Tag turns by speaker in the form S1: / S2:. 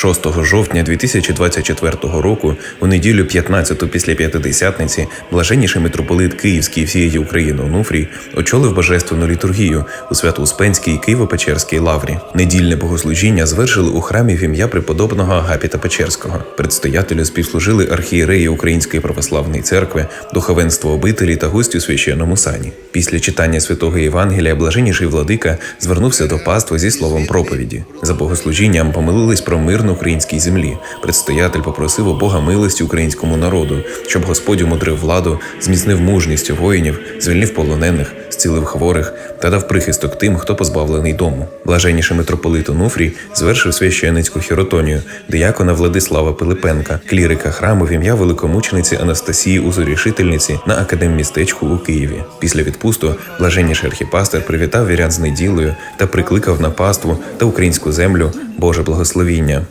S1: 6 жовтня 2024 року, у неділю 15-ту після п'ятидесятниці, блаженніший митрополит Київський всієї України Онуфрій очолив божественну літургію у Свято-Успенській Києво-Печерській лаврі. Недільне богослужіння звершили у храмі в ім'я преподобного Агапіта Печерського. Предстоятелю співслужили архієреї Української православної церкви, духовенство обителі та гості у священному сані. Після читання святого Євангелія блаженніший владика звернувся до пастви зі словом проповіді. За богослужінням помилились про мир на українській землі. Предстоятель попросив у Бога милості українському народу, щоб Господь умудрив владу, зміцнив мужність воїнів, звільнив полонених, зцілив хворих та дав прихисток тим, хто позбавлений дому. Блаженніший митрополит Онуфрій звершив священницьку хіротонію, диякона Владислава Пилипенка, клірика храму в ім'я великомучениці Анастасії Узорішительниці на академмістечку у Києві. Після відпусту блаженніший архіпастер привітав вірян з неділею та прикликав на паству та українську землю Боже благословіння.